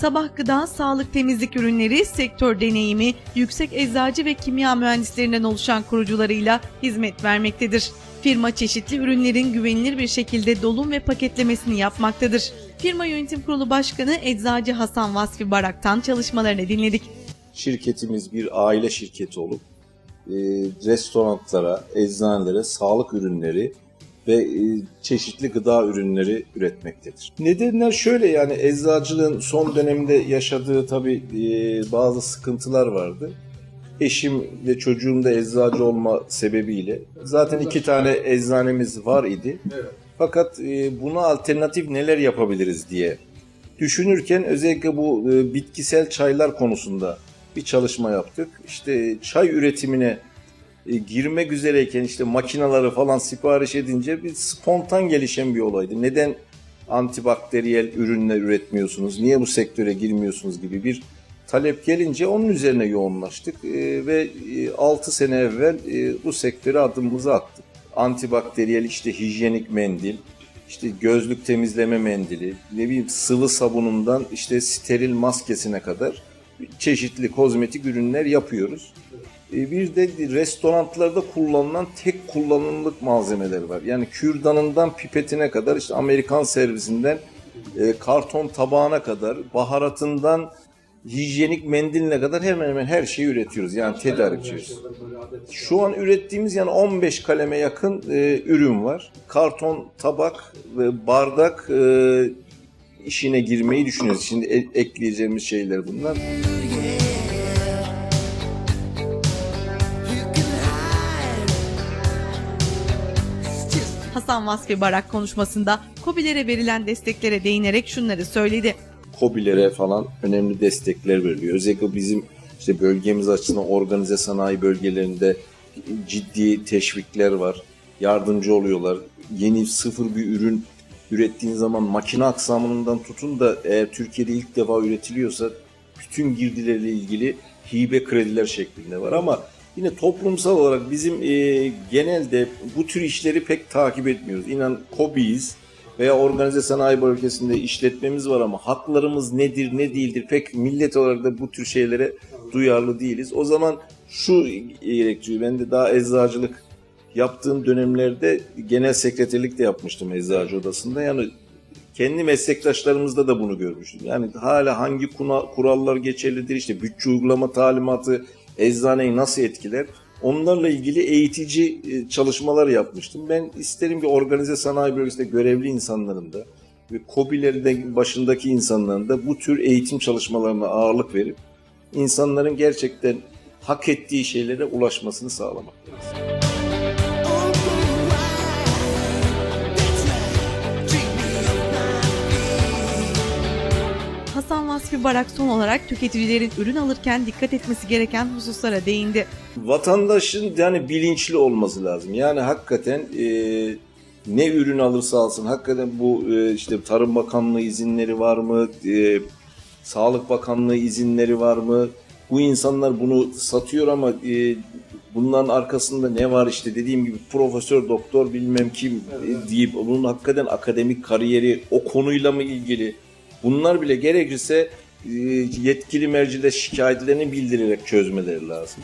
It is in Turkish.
Sabah gıda, sağlık, temizlik ürünleri, sektör deneyimi, yüksek eczacı ve kimya mühendislerinden oluşan kurucularıyla hizmet vermektedir. Firma çeşitli ürünlerin güvenilir bir şekilde dolum ve paketlemesini yapmaktadır. Firma Yönetim Kurulu Başkanı Eczacı Hasan Vasfi Barak'tan çalışmalarını dinledik. Şirketimiz bir aile şirketi olup e, restoranlara, eczanelere sağlık ürünleri ve e, çeşitli gıda ürünleri üretmektedir. Nedenler şöyle yani eczacılığın son dönemde yaşadığı tabii e, bazı sıkıntılar vardı. Eşim ve çocuğum da eczacı olma sebebiyle zaten iki tane eczanemiz var idi. Fakat e, buna alternatif neler yapabiliriz diye düşünürken özellikle bu bitkisel çaylar konusunda bir çalışma yaptık. İşte çay üretimine e, girmek üzereyken işte makinaları falan sipariş edince bir spontan gelişen bir olaydı. Neden antibakteriyel ürünler üretmiyorsunuz, niye bu sektöre girmiyorsunuz gibi bir talep gelince onun üzerine yoğunlaştık E, ve 6 sene evvel e, bu sektöre adımımızı attık. Antibakteriyel işte hijyenik mendil, işte gözlük temizleme mendili, ne bileyim sıvı sabunundan işte steril maskesine kadar çeşitli kozmetik ürünler yapıyoruz. E, Bir de restoranlarda kullanılan tek kullanımlık malzemeler var. Yani kürdanından pipetine kadar işte Amerikan servisinden e, karton tabağına kadar baharatından hijyenik mendiline kadar hemen hemen her şeyi üretiyoruz. Yani tedarikçiyiz. Şu an ürettiğimiz yani 15 kaleme yakın e, ürün var. Karton, tabak ve bardak e, işine girmeyi düşünüyoruz. Şimdi e- ekleyeceğimiz şeyler bunlar. Hasan Vasfi Barak konuşmasında KOBİ'lere verilen desteklere değinerek şunları söyledi. KOBİ'lere falan önemli destekler veriliyor. Özellikle bizim işte bölgemiz açısından organize sanayi bölgelerinde ciddi teşvikler var. Yardımcı oluyorlar. Yeni sıfır bir ürün ürettiğin zaman makine aksamından tutun da eğer Türkiye'de ilk defa üretiliyorsa bütün girdilerle ilgili hibe krediler şeklinde var ama yine toplumsal olarak bizim e, genelde bu tür işleri pek takip etmiyoruz. İnan KOBİ'yiz veya organize sanayi bölgesinde işletmemiz var ama haklarımız nedir ne değildir pek millet olarak da bu tür şeylere duyarlı değiliz. O zaman şu gerektiriyor. Ben de daha eczacılık yaptığım dönemlerde genel sekreterlik de yapmıştım eczacı odasında. Yani kendi meslektaşlarımızda da bunu görmüştüm. Yani hala hangi kurallar geçerlidir işte bütçe uygulama talimatı eczaneyi nasıl etkiler onlarla ilgili eğitici e, çalışmalar yapmıştım. Ben isterim ki organize sanayi bölgesinde görevli insanların da ve KOBİ'lerin de başındaki insanların da bu tür eğitim çalışmalarına ağırlık verip insanların gerçekten hak ettiği şeylere ulaşmasını sağlamak lazım. Vasfi Barak son olarak tüketicilerin ürün alırken dikkat etmesi gereken hususlara değindi. vatandaşın yani bilinçli olması lazım. Yani hakikaten e, ne ürün alırsa alsın hakikaten bu e, işte Tarım Bakanlığı izinleri var mı? E, Sağlık Bakanlığı izinleri var mı? Bu insanlar bunu satıyor ama e, bunların arkasında ne var işte dediğim gibi profesör doktor bilmem kim e, deyip bunun hakikaten akademik kariyeri o konuyla mı ilgili bunlar bile gerekirse e, yetkili mercide şikayetlerini bildirerek çözmeleri lazım.